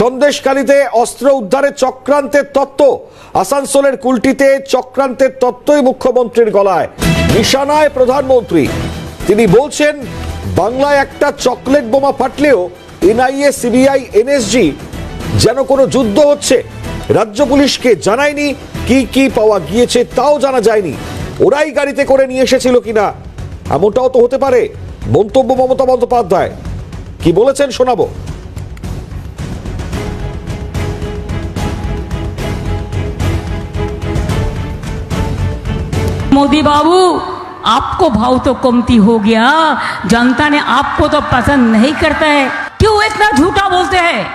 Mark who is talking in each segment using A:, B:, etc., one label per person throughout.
A: সন্দেশকালীতে অস্ত্র উদ্ধারে চক্রান্তের তত্ত্ব। আসানসোলের কুলটিতে চক্রান্তের তত্ত্বই মুখ্যমন্ত্রীর গলায়। নিশানায় প্রধানমন্ত্রী। তিনি বলছেন, বাংলায় একটা চকলেট বোমা ফাটলেও এনআইএ, সিবিআই, এনএসজি যেন কোনো যুদ্ধ হচ্ছে। রাজ্য পুলিশকে জানায়নি কি কি পাওয়া গিয়েছে তাও জানা যায়নি। ওরাই গাড়িতে করে নিয়ে এসেছিল কিনা, এমনটাও তো হতে পারে। মন্তব্য মমতা বন্দ্যোপাধ্যায়। কি বলেছেন শোনাবো।
B: मोदी बाबू, आपको भाव तो कमती हो गया। जनता ने आपको तो पसंद नहीं करता है। क्यों इतना झूठा बोलते हैं?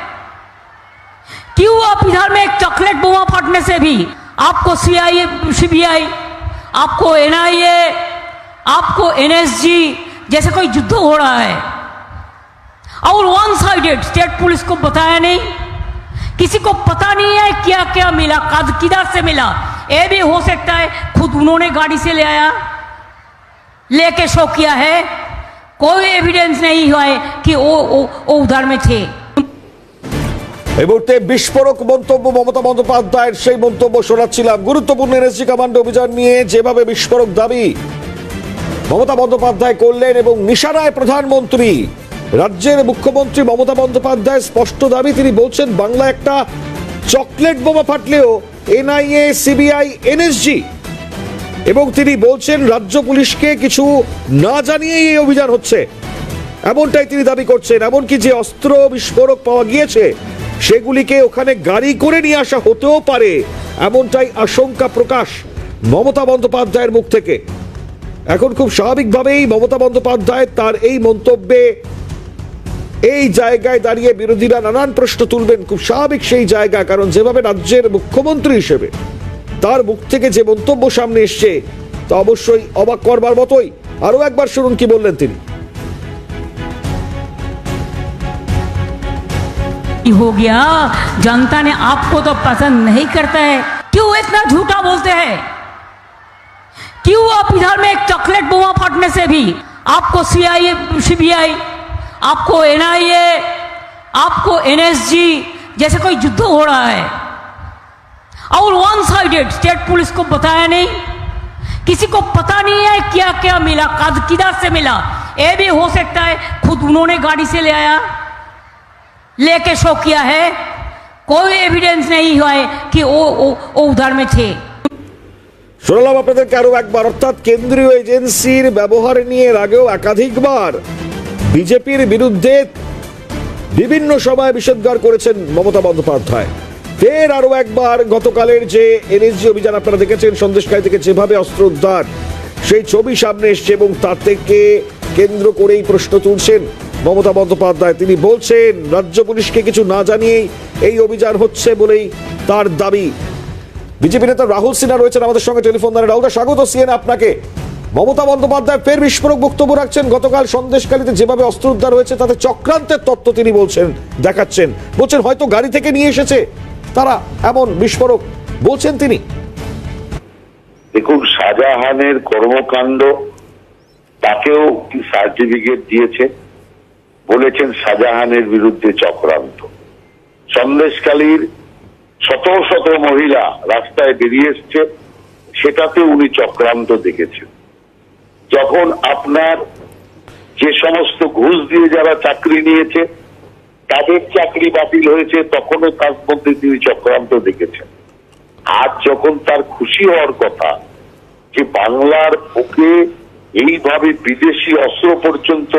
B: क्यों आप इधर में एक चॉकलेट बोमा फटने से भी? आपको सीआई सीबीआई आपको एनआईए आपको एनएसजी जैसे कोई युद्ध हो रहा है। और वन साइडेड स्टेट पुलिस को बताया नहीं? किसी को पता नहीं है क्या क्या मिला कद किधर से मिला ये भी हो सकता है खुद उन्होंने गाड़ी से ले आया लेके शो किया है कोई एविडेंस नहीं हुआ है कि वो वो, वो उधर में थे
A: এই মুহূর্তে বিস্ফোরক মন্তব্য মমতা বন্দ্যোপাধ্যায়ের সেই মন্তব্য শোনাচ্ছিলাম গুরুত্বপূর্ণ এনএসজি কমান্ডো অভিযান নিয়ে যেভাবে বিস্ফোরক দাবি মমতা বন্দ্যোপাধ্যায় করলেন এবং নিশানায় প্রধানমন্ত্রী রাজ্যের মুখ্যমন্ত্রী মমতা বন্দ্যোপাধ্যায় স্পষ্ট দাবি, তিনি বলছেন বাংলা একটা চকলেট বোমা ফাটলেও এনআইএ, সিবিআই, এনএসজি। এবং তিনি বলছেন, রাজ্য পুলিশকে কিছু না জানিয়েই এই অভিযান হচ্ছে। এমনটাই তিনি দাবি করছেন। এমনকি যে অস্ত্র বিস্ফোরক পাওয়া গিয়েছে, সেগুলিকে ওখানে গাড়ি করে নিয়ে আসা হতেও পারে, এমনটাই আশঙ্কা প্রকাশ মমতা বন্দ্যোপাধ্যায়ের মুখ থেকে। এখন খুব স্বাভাবিকভাবেই মমতা বন্দ্যোপাধ্যায় তার এই মন্তব্যে এই জায়গায় দাঁড়িয়ে বিরোধীরা নানান প্রশ্ন তুলবেন খুব স্বাভাবিক সেই জায়গা কারণ যেভাবে রাজ্যের মুখ্যমন্ত্রী হিসেবে তার মুখ থেকে যে মন্তব্য সামনে এসছে তা অবশ্যই অবাক করবার মতোই আরো একবার শুনুন কি বললেন তিনি
B: हो गया जनता ने आपको तो पसंद नहीं करता है क्यों इतना झूठा बोलते हैं क्यों आप इधर में एक चॉकलेट बोमा फटने से भी आपको सीआई सीबीआई आपको एनआईए आपको एनएसजी जैसे कोई युद्ध हो रहा है और वन साइडेड स्टेट पुलिस को बताया नहीं किसी को पता नहीं है क्या क्या मिला कद किधर से मिला ये भी हो सकता है खुद उन्होंने गाड़ी से ले आया लेके शो किया है कोई एविडेंस नहीं हुआ है कि वो वो, वो उधर में थे
A: শোনালাম আপনাদেরকে আরো একবার অর্থাৎ কেন্দ্রীয় এজেন্সির ব্যবহার নিয়ে এর আগেও একাধিকবার বিজেপির বিরুদ্ধে বিভিন্ন সময় বিষোদ্গার করেছেন মমতা বন্দ্যোপাধ্যায়। ফের আরও একবার গতকালের যে এনএসজি অভিযান আপনারা দেখেছেন সন্দেশকারী থেকে যেভাবে অস্ত্র উদ্ধার, সেই ছবি সামনে এসছে এবং তার থেকে কেন্দ্র করেই প্রশ্ন তুলছেন মমতা বন্দ্যোপাধ্যায়। তিনি বলছেন, রাজ্য পুলিশকে কিছু না জানিয়েই এই অভিযান হচ্ছে বলেই তার দাবি। বিজেপি নেতা রাহুল সিনহা রয়েছেন আমাদের সঙ্গে, টেলিফোন দ্বারা রাহুলদা, স্বাগত সিএন আপনাকে। মমতা বন্দ্যোপাধ্যায় ফের বিস্ফোরক বক্তব্য রাখছেন। গতকাল সন্দেশকালীতে যেভাবে অস্ত্র উদ্ধার হয়েছে, তাতে চক্রান্তের তত্ত্ব তিনি বলছেন, দেখাচ্ছেন। বলছেন, হয়তো গাড়ি থেকে নিয়ে এসেছে। তারা এমন বিস্ফোরক, বলছেন তিনি।
C: দেখুন, শাহজাহানের কর্মকাণ্ড তাকেও সার্টিফিকেট দিয়েছে? বলেছেন, শাহজাহানের বিরুদ্ধে চক্রান্ত। সন্দেশকালীর শত শত মহিলা রাস্তায় বেরিয়ে এসছে, সেটাতে উনি চক্রান্ত দেখেছেন। যখন আপনার যে সমস্ত ঘুষ দিয়ে যারা চাকরি নিয়েছে, তাদের চাকরি বাতিল হয়েছে, তখনও তার মধ্যে তিনি চক্রান্ত দেখেছেন। আজ যখন তার খুশি হওয়ার কথা, যে বাংলার বুকে এইভাবে বিদেশি অস্ত্র পর্যন্ত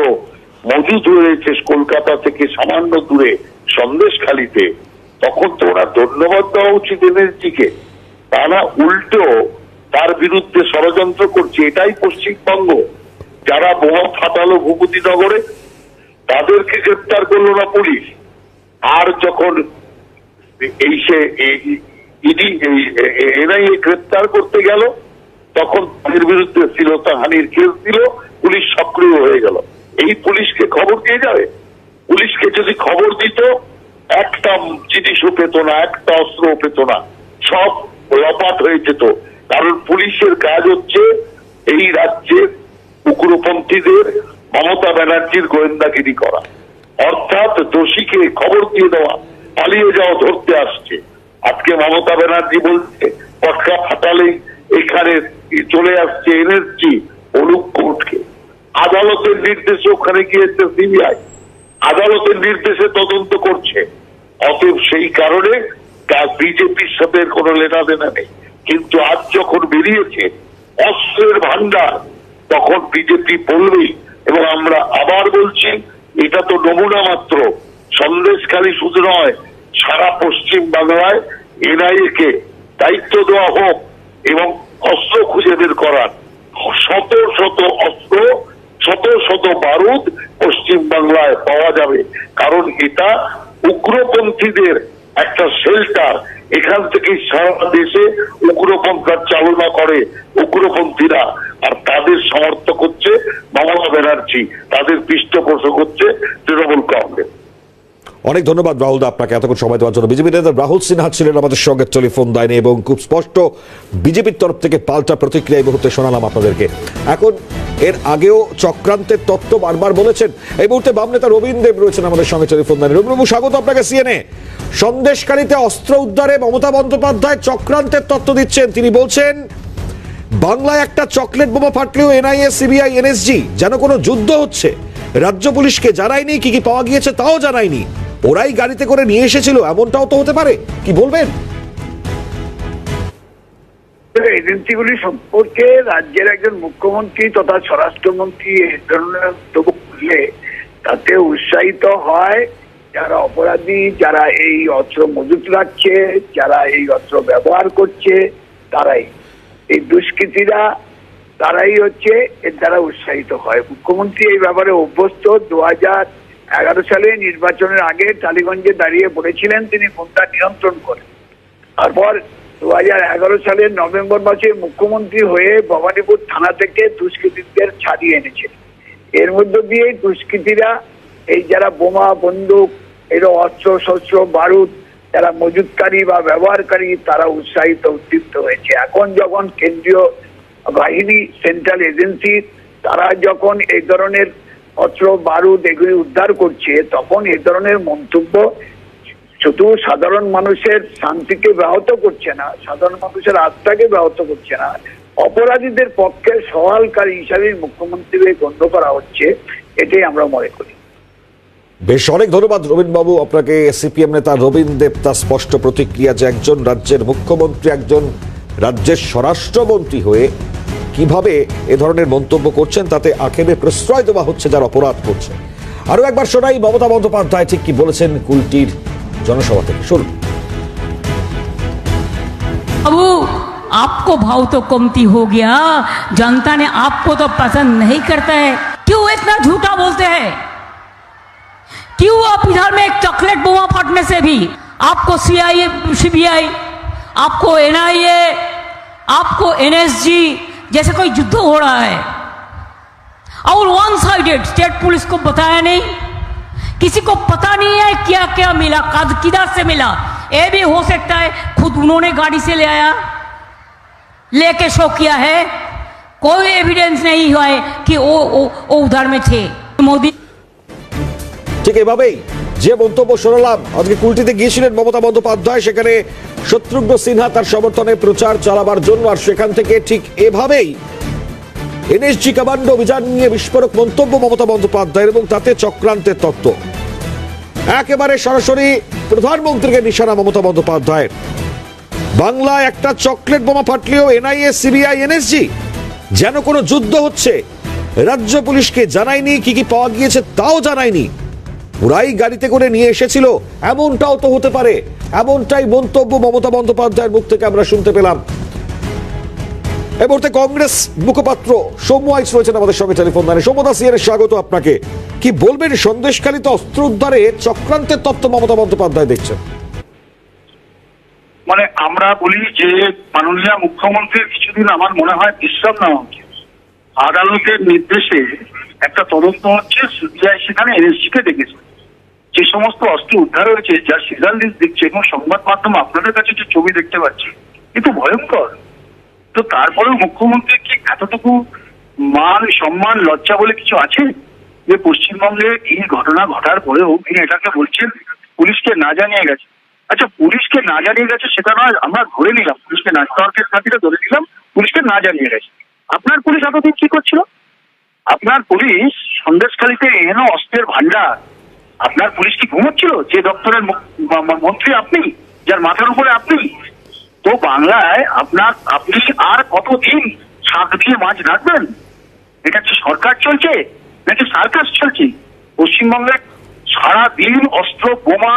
C: মজুদ হয়েছে কলকাতা থেকে সামান্য দূরে সন্দেশখালিতে, তখন তো ওরা ধন্যবাদ দেওয়া উচিত এনএসজিকে তা না, উল্টো তার বিরুদ্ধে ষড়যন্ত্র করছে, এটাই পশ্চিমবঙ্গ। যারা বোমা ফাটালো ভূপতিনগরে, তাদেরকে গ্রেপ্তার করল না পুলিশ। আর যখন এই সে ইডি এনআইএ গ্রেপ্তার করতে গেল, তখন তাদের বিরুদ্ধে শ্লীলতাহানির কেস দিল, পুলিশ সক্রিয় হয়ে গেল। এই পুলিশকে খবর দিয়ে যাবে পুলিশকে যদি খবর দিত একটা জিনিসও পেত না, একটা অস্ত্রও পেত না, সব লপাট হয়ে যেত। কারণ পুলিশের কাজ হচ্ছে এই রাজ্যের উগ্রপন্থীদের মমতা ব্যানার্জির গোয়েন্দাগিরি করা। অর্থাৎ দোষীকে খবর দিয়ে দেওয়া, পালিয়ে যাওয়া ধরতে আসছে। আজকে মমতা ব্যানার্জি বলছে, পটকা ফাটালেই এখানে চলে আসছে এনএসজি, অনুপ কোর্টকে। আদালতের নির্দেশে ওখানে গিয়েছে সিবিআই। আদালতের নির্দেশে তদন্ত করছে। অতএব সেই কারণে বিজেপির সাথে কোনো লেনা দেনা নেই। কিন্তু আজ যখন বেরিয়েছে অস্ত্রের ভান্ডার তখন বিজেপি বলবেই এবং আমরা আবার বলছি, এটা তো নমুনা মাত্র, সন্দেশখালী শুধু নয়, সারা পশ্চিম বাংলায় এনআইএ কে দায়িত্ব দেওয়া হোক, এবং অস্ত্র খুঁজে বের করার শত শত অস্ত্র, শত শত বারুদ পশ্চিম বাংলায় পাওয়া যাবে। কারণ এটা উগ্রপন্থীদের একটা শেল্টার এখান থেকে সারা দেশে উগ্রপন্থার চালনা করে, উগ্রপন্থীরা। আর তাদের সমর্থক হচ্ছে মমতা ব্যানার্জি, তাদের পৃষ্ঠপোষক হচ্ছে তৃণমূল কংগ্রেস।
A: অনেক ধন্যবাদ, রাহুল দা, আপনাকে এতক্ষণ সময় দেওয়ার জন্য। বিজেপি নেতা রাহুল সিনহা ছিলেন আমাদের সঙ্গে টেলিফোন লাইনে এবং খুব স্পষ্ট বিজেপির তরফ থেকে পাল্টা প্রতিক্রিয়া এই মুহূর্তে শোনালাম আপনাদেরকে। এখন এর আগেও চক্রান্তের তত্ত্ব বারবার বলেছেন। এই মুহূর্তে বাম নেতা রবীন দেব রয়েছেন আমাদের সঙ্গে টেলিফোন লাইনে। রবীন্দ্রবাবু স্বাগত আপনাকে সিএনএ সন্দেশকারীতে অস্ত্র উদ্ধারে মমতা বন্দ্যোপাধ্যায় চক্রান্তের তত্ত্ব দিচ্ছেন। তিনি বলছেন, বাংলায় একটা চকলেট বোমা ফাটলেও এনআইএ, সিবিআই, এনএসজি যেন কোনো যুদ্ধ হচ্ছে। রাজ্য পুলিশকে জানায়নি, কি কি পাওয়া গিয়েছে তাও জানায়নি। ওরাই গাড়িতে করে নিয়ে এসেছিল, এমনটাও তো হতে পারে। কি বলবেন?
D: এজেন্সিগুলি সম্পর্কে রাজ্যের একজন মুখ্যমন্ত্রী তথা স্বরাষ্ট্রমন্ত্রী এই ধরনের করলে তাতে উৎসাহিত হয় যারা অপরাধী, যারা এই অস্ত্র মজুত রাখছে, যারা এই অস্ত্র ব্যবহার করছে, তারাই। এই দুষ্কৃতীরা, তারাই হচ্ছে এর দ্বারা উৎসাহিত হয়। মুখ্যমন্ত্রী এই ব্যাপারে অভ্যস্ত। দু হাজার এগারো সালে নির্বাচনের আগে টালিগঞ্জে দাঁড়িয়ে বলেছিলেন তিনি কোনটা নিয়ন্ত্রণ করেন তারপর দু এগারো সালের নভেম্বর মাসে মুখ্যমন্ত্রী হয়ে ভবানীপুর থানা থেকে দুষ্কৃতীদের ছাড়িয়ে এনেছে এর মধ্য দিয়ে দুষ্কৃতীরা এই যারা বোমা, বন্দুক এর অস্ত্র, শস্ত্র, বারুদ, যারা মজুতকারী বা ব্যবহারকারী, তারা উৎসাহিত, উদ্দীপ্ত হয়েছে। এখন যখন কেন্দ্রীয় বাহিনী, সেন্ট্রাল এজেন্সি, তারা যখন এই ধরনের অস্ত্র, বারুদ এগুলি উদ্ধার করছে, তখন এই ধরনের মন্তব্য শুধু সাধারণ মানুষের শান্তিকে ব্যাহত করছে না, সাধারণ মানুষের আত্মাকে ব্যাহত করছে না, অপরাধীদের পক্ষে সহালকারী হিসাবে মুখ্যমন্ত্রীকে গণ্য করা হচ্ছে, এটাই আমরা মনে করি।
A: বেশ, অনেক ধন্যবাদ রবীন বাবু আপনাকে সিপিএম নেতা রবীন দেব তার স্পষ্ট প্রতিক্রিয়া যে একজন রাজ্যের মুখ্যমন্ত্রী, একজন রাজ্যের স্বরাষ্ট্রমন্ত্রী হয়ে কিভাবে এ ধরনের মন্তব্য করছেন তাতে আখেরে প্রশ্রয় দেওয়া হচ্ছে যার অপরাধ করছে আরো একবার শোনাই মমতা বন্দ্যোপাধ্যায় ঠিক কি বলেছেন কুলটির জনসভা থেকে শুনুন
B: बाबू आपको भाव तो कमती हो गया जनता ने आपको तो पसंद नहीं करता है क्यों इतना झूठा बोलते हैं क्यों आप इधर में एक चॉकलेट बोमा फटने से भी आपको सीआई सीबीआई आपको एनआईए आपको एनएसजी जैसे कोई युद्ध हो रहा है और वन साइडेड स्टेट पुलिस को बताया नहीं किसी को पता नहीं है क्या क्या मिला कद किधर से मिला ये भी हो सकता है खुद उन्होंने गाड़ी से ले आया लेके शो किया है कोई एविडेंस नहीं हुआ है कि वो वो, वो उधर में थे मोदी
A: ঠিক এভাবেই যে মন্তব্য শোনালাম, আজকে কুলটিতে গিয়েছিলেন মমতা বন্দ্যোপাধ্যায়, সেখানে শত্রুঘ্ন সিনহা তার সমর্থনে প্রচার চালাবার জন্য, আর সেখান থেকে ঠিক এভাবেই এনএসজি কমান্ড অভিযান নিয়ে বিস্ফোরক মন্তব্য মমতা বন্দ্যোপাধ্যায়ের এবং তাতে চক্রান্তের তত্ত্ব। একেবারে সরাসরি প্রধানমন্ত্রীকে নিশানা মমতা বন্দ্যোপাধ্যায়ের। বাংলায় একটা চকলেট বোমা ফাটলেও এনআইএ, সিবিআই, এনএসজি যেন কোনো যুদ্ধ হচ্ছে, রাজ্য পুলিশকে জানায়নি, কি কি পাওয়া গিয়েছে তাও জানায়নি। ওরাই গাড়িতে করে নিয়ে এসেছিল। এমনটাও তো হতে পারে। এমনটাই মন্তব্য মমতা বন্দ্যোপাধ্যায়ের মুখ থেকে আমরা শুনতে পেলাম। এই মুহূর্তে কংগ্রেস মুখপাত্র সৌম্য আইস রয়েছেন আমাদের সঙ্গে টেলিফোন সিয়ারের স্বাগত আপনাকে। কি বলবেন অস্ত্র উদ্ধারে চক্রান্তের তত্ত্ব মমতা বন্দ্যোপাধ্যায় দেখছেন?
E: মানে আমরা বলি যে মাননীয় মুখ্যমন্ত্রীর কিছুদিন আমার মনে হয় বিশ্রাম নেওয়া আদালতের নির্দেশে একটা তদন্ত হচ্ছে, সিবিআই সেখানে এনএসজি কে ডেকেছে। যে সমস্ত অস্ত্র উদ্ধার হয়েছে যার সিজার লিস্ট দিচ্ছে এবং সংবাদ মাধ্যম আপনাদের কাছে যে ছবি দেখতে পাচ্ছি কিন্তু ভয়ঙ্কর। তো তারপরেও মুখ্যমন্ত্রী কি এতটুকু মান, সম্মান, লজ্জা বলে কিছু আছে? যে পশ্চিমবঙ্গে এই ঘটনা ঘটার পরেও তিনি এটাকে বলছেন, পুলিশকে না জানিয়ে গেছে। আচ্ছা পুলিশকে না জানিয়ে গেছে সেটা নয় আমরা ধরে নিলাম, পুলিশকে না, তর্কের খাতিরে ধরে নিলাম, পুলিশকে না জানিয়ে গেছে। আপনার পুলিশ এতদিন কি করছিল? আপনার পুলিশ সন্দেশখালীতে এন অস্ত্রের ভান্ডার আপনার পুলিশ কি ঘুমোচ্ছিল? যে দপ্তরের মন্ত্রী আপনি, যার মাথার উপরে আপনি। তো বাংলায় আপনার, আপনি আর কতদিন শাক দিয়ে মাছ রাখবেন? এটা কি সরকার চলছে, নাকি সার্কাস চলছে? পশ্চিমবঙ্গে সারা দিন অস্ত্র, বোমা,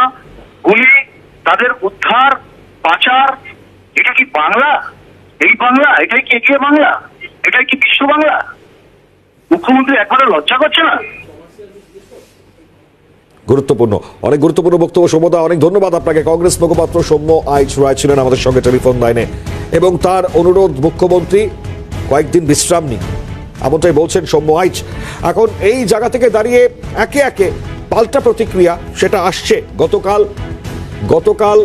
E: গুলি, তাদের উদ্ধার, পাচার, এটা কি বাংলা? এই বাংলা, এটাই কি এগিয়ে বাংলা? এটাই কি বিশ্ব বাংলা? মুখ্যমন্ত্রী একবারও লজ্জা করছে না?
A: গুরুত্বপূর্ণ। অনেক গুরুত্বপূর্ণ বক্তব্য সৌম্যদা অনেক ধন্যবাদ আপনাকে। কংগ্রেস মুখপাত্র সৌম্য আইচ রায় ছিলেন আমাদের সঙ্গে টেলিফোন লাইনে। এবং তার অনুরোধ, মুখ্যমন্ত্রী কয়েকদিন বিশ্রাম নিন। এমনটাই বলছেন সৌম্য আইচ। এখন এই জায়গা থেকে দাঁড়িয়ে একে একে পাল্টা প্রতিক্রিয়া, সেটা আসছে। গতকাল গতকাল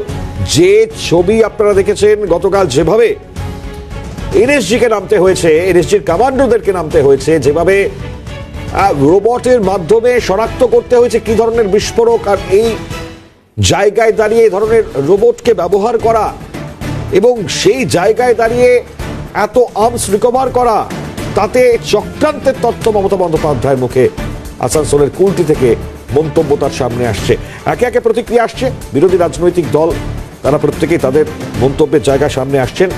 A: যে ছবি আপনারা দেখেছেন, গতকাল যেভাবে এনএসজিকে নামতে হয়েছে, এনএসজির কমান্ডোদেরকে নামতে হয়েছে, যেভাবে রোবটের মাধ্যমে শনাক্ত করতে হয়েছে কি ধরনের বিস্ফোরক আর এই জায়গায় দাঁড়িয়ে এই ধরনের রোবটকে ব্যবহার করা এবং সেই জায়গায় দাঁড়িয়ে এত আর্মস রিকভার করা, তাতে চক্রান্তের তথ্য মমতা বন্দ্যোপাধ্যায়ের মুখে আসানসোলের কুলটি থেকে মন্তব্য তার সামনে আসছে। একে একে প্রতিক্রিয়া আসছে। বিরোধী রাজনৈতিক দল, তারা প্রত্যেকেই তাদের মন্তব্যের জায়গা সামনে আসছেন।